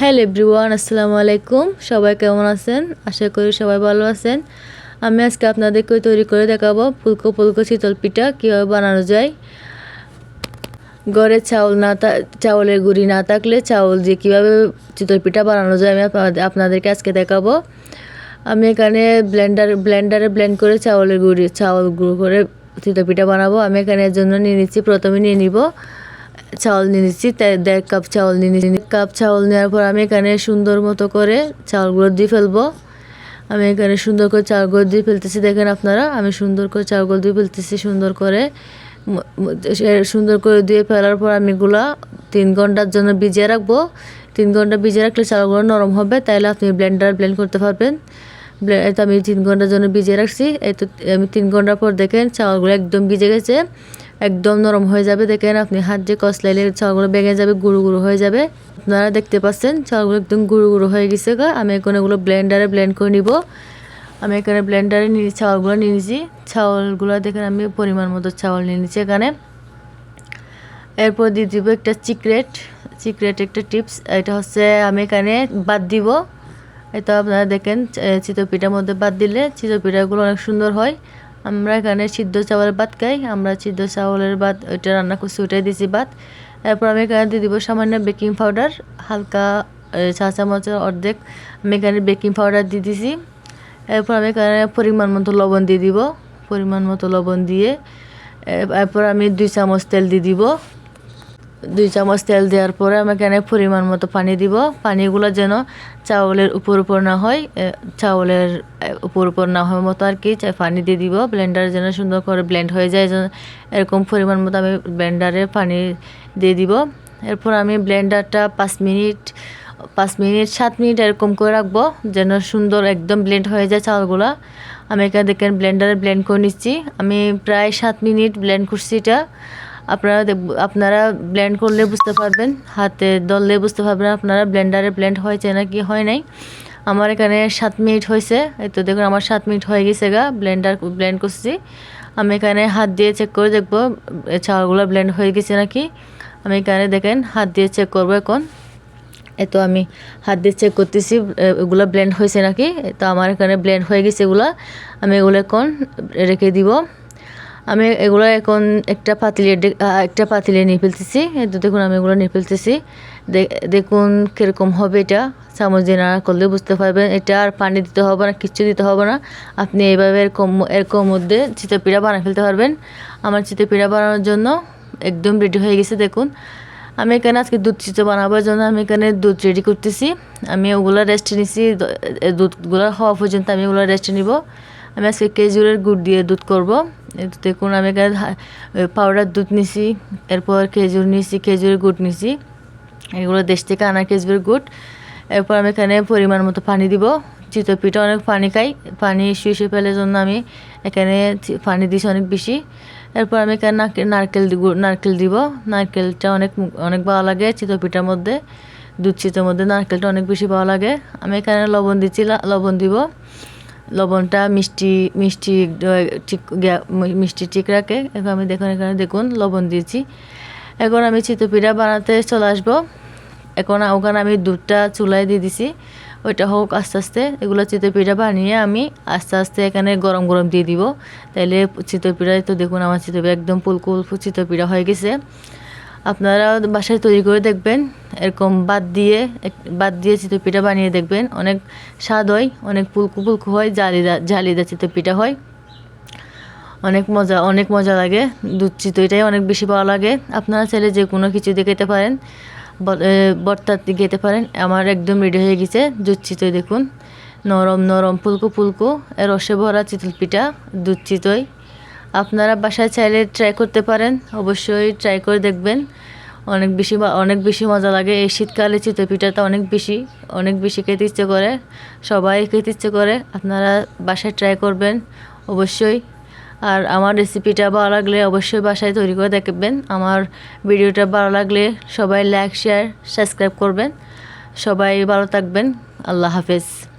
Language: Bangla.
হ্যালো এভরিওয়ান, আসসালামু আলাইকুম। সবাই কেমন আছেন? আশা করি সবাই ভালো আছেন। আমি আজকে আপনাদেরকে তৈরি করে দেখাবো ফুলকো ফুলকো শীতল পিঠা, কীভাবে বানানো যায়। ঘরে চাউল না চাউলের গুঁড়ি না থাকলে চাউল দিয়ে কীভাবে চিতল পিঠা বানানো যায় আমি আপনাদেরকে আজকে দেখাবো। আমি এখানে ব্লেন্ডার, ব্লেন্ডারে ব্লেন্ড করে চাউলের গুঁড়ি, চাউল গুঁড়ো করে চিতল পিঠা বানাবো। আমি এখানে এর জন্য নিয়ে নিচ্ছি, প্রথমে নিয়ে নিব। চাউল নিয়ে নিচ্ছি দেড় কাপ চাউল নিয়ে নিচ্ছি। কাপ চাউল নেওয়ার পর আমি এখানে সুন্দর মতো করে চাউলগুলো দিয়ে ফেলব। আমি এখানে সুন্দর করে চাউলগুলো দিয়ে ফেলতেছি, দেখেন আপনারা, আমি সুন্দর করে চাউলগুলো দিয়ে ফেলতেছি সুন্দর করে। সুন্দর করে দিয়ে ফেলার পর আমি এগুলা তিন ঘণ্টার জন্য ভিজিয়ে রাখব। তিন ঘণ্টা ভিজিয়ে রাখলে চাউলগুলো নরম হবে, তাইলে আপনি ব্লেন্ডার ব্লেন্ড করতে পারবেন। তো আমি তিন ঘণ্টার জন্য ভিজিয়ে রাখছি, এই তো আমি তিন ঘণ্টা পর দেখেন চাউলগুলো একদম ভিজে গেছে। একদম নরম হয়ে যাবে। দেখেন আপনি হাত দিয়ে কষলাইলে চাউলগুলো বেগে যাবে, গুঁড়ো গুঁড়ো হয়ে যাবে। আপনারা দেখতে পাচ্ছেন চাউলগুলো একদম গুঁড়ো গুঁড়ো হয়ে গেছে গা। আমি এখন এগুলো ব্লেন্ডারে ব্লেন্ড করে নিব। আমি এখানে ব্লেন্ডারে নিয়ে চাউলগুলো নিয়ে নিয়েছি চাউলগুলো দেখেন আমি পরিমাণ মতো চাউল নিয়ে নিচ্ছি এখানে। এরপর দিয়ে দিব একটা সিক্রেট সিক্রেট একটা টিপস এটা হচ্ছে আমি এখানে বাদ দিব। এটা আপনারা দেখেন চিতল পিঠার মধ্যে বাদ দিলে চিতল পিঠাগুলো অনেক সুন্দর হয়। আমরা এখানে সিদ্ধ চাউলের ভাত খাই, আমরা সিদ্ধ চাউলের ভাত, ওইটা রান্না করছি, ওইটাই দিয়েছি ভাত। এরপর আমি এখানে দিয়ে দিব সামান্য বেকিং পাউডার, হালকা চা চামচের অর্ধেক আমি এখানে বেকিং পাউডার দিয়ে দিছি। এরপর আমি এখানে পরিমাণ মতো লবণ দিয়ে দিব, পরিমাণ মতো লবণ দিয়ে। এরপর আমি দুই চামচ তেল দিয়ে দিব। দুই চামচ তেল দেওয়ার পরে আমি এখানে পরিমাণ মতো পানি দিব। পানিগুলো যেন চাউলের উপর উপর না হয় চাউলের উপর উপর না হওয়ার মতো আর কি পানি দিয়ে দিব। ব্লেন্ডার যেন সুন্দর করে ব্লেন্ড হয়ে যায়, যেন এরকম পরিমাণ মতো আমি ব্লেন্ডারে পানি দিয়ে দিব। এরপর আমি ব্লেন্ডারটা পাঁচ মিনিট পাঁচ মিনিট, সাত মিনিট এরকম করে রাখব, যেন সুন্দর একদম ব্লেন্ড হয়ে যায় চাউলগুলো। আমি এখানে দেখেন ব্লেন্ডারে ব্লেন্ড করে নিচ্ছি। আমি প্রায় সাত মিনিট ব্লেন্ড করছি এটা। আপনারা আপনারা ব্লেন্ড করলে বুঝতে পারবেন। হাতে দললে বুঝতে পারবেন আপনারা ব্লেন্ডারে ব্লেন্ড হয়েছে না কি হয় নাই। আমার এখানে সাত মিনিট হয়েছে। এই তো দেখুন, আমার সাত মিনিট হয়ে গেছে গা ব্লেন্ডার ব্লেন্ড করছি। আমি এখানে হাত দিয়ে চেক করে দেখব চাউলগুলো ব্লেন্ড হয়ে গেছে নাকি। আমি এখানে দেখেন, হাত দিয়ে চেক করব এখন। এতো আমি হাত দিয়ে চেক করতেছি এগুলো ব্লেন্ড হয়েছে নাকি। তো আমার এখানে ব্লেন্ড হয়ে গেছে এগুলো। আমি এগুলো এখন রেখে দিব। আমি এগুলো এখন একটা পাতিলে একটা পাতিলে নিয়ে ফেলতেছি। তো দেখুন, আমি এগুলো নিয়ে ফেলতেছি। দেখুন কীরকম হবে এটা। চামচ দিয়ে নাড়া করলে বুঝতে পারবেন। এটা আর পানি দিতে হবে না, কিচ্ছু দিতে হবে না। আপনি এইভাবে এরকম এরকম মধ্যে চিতপিড়া বানিয়ে ফেলতে পারবেন। আমার চিতপিড়া বানানোর জন্য একদম রেডি হয়ে গেছে, দেখুন। আমি এখানে আজকে দুধ চিতো বানাবার জন্য আমি এখানে দুধ রেডি করতেছি। আমি ওগুলো রেস্ট নিছি। দুধগুলো হওয়া পর্যন্ত আমি ওগুলো রেস্ট নিব। আমি আজকে খেজুরের গুড় দিয়ে দুধ করব। দেখুন, আমি এখানে পাউডার দুধ নিছি, এরপর খেজুর নিছি, খেজুরের গুড় নিছি। এগুলো দেশ থেকে আনা খেজুরের গুড়। এরপর আমি এখানে পরিমাণ মতো পানি দিব। চিতল পিঠা অনেক পানি খাই, পানি শুয়ে ফেলে জন্য আমি এখানে পানি দিছি অনেক বেশি। এরপর আমি এখানে নারকেল নারকেল দিব। নারকেলটা অনেক অনেক ভালো লাগে চিতল পিঠার মধ্যে। দুধ চিতের মধ্যে নারকেলটা অনেক বেশি ভালো লাগে। আমি এখানে লবণ দিচ্ছি লবণ দিব। লবণটা মিষ্টি মিষ্টি ঠিক মিষ্টি ঠিক রাখে। এখন আমি দেখুন, এখানে দেখুন, লবণ দিয়েছি। এখন আমি চিতপিঠা বানাতে চলে আসব। এখন ওখানে আমি দুধটা চুলায় দিয়ে দিছি। ওইটা হোক আস্তে আস্তে। এগুলো চিতপিঠা বানিয়ে আমি আস্তে আস্তে এখানে গরম গরম দিয়ে দিব। তাইলে চিতপিঠায় তো দেখুন, আমার চিতপিঠা একদম পুলকুল চিতপিঠা হয়ে গেছে। আপনারা বাসায় তৈরি করে দেখবেন, এরকম বাদ দিয়ে বাদ দিয়ে চিতই পিঠা বানিয়ে দেখবেন। অনেক স্বাদ হয়, অনেক পুলকু পুলকু হয়, জালিদা জালিদা চিতই পিঠা হয়। অনেক মজা অনেক মজা লাগে। দুধ চিতইটাই অনেক বেশি ভালো লাগে। আপনারা চাইলে যে কোনো কিছু দিয়ে খেতে পারেন। বর্তার দিয়ে খেতে পারেন। আমার একদম রেডি হয়ে গেছে। দুধ চিতই দেখুন। নরম নরম ফুলকো ফুলকো রসে ভরা চিতল পিঠা দুধ চিতই। আপনারা বাসায় চাইলে ট্রাই করতে পারেন। অবশ্যই ট্রাই করে দেখবেন। অনেক বেশি অনেক বেশি মজা লাগে। এই শীতকালে চিতই পিঠাটা অনেক বেশি অনেক বেশি খেতে ইচ্ছে করে। সবাই খেতে ইচ্ছে করে। আপনারা বাসায় ট্রাই করবেন, অবশ্যই। আর আমার রেসিপিটা ভালো লাগলে অবশ্যই বাসায় তৈরি করে দেখবেন। আমার ভিডিওটা ভালো লাগলে সবাই লাইক শেয়ার সাবস্ক্রাইব করবেন। সবাই ভালো থাকবেন। আল্লাহ হাফেজ।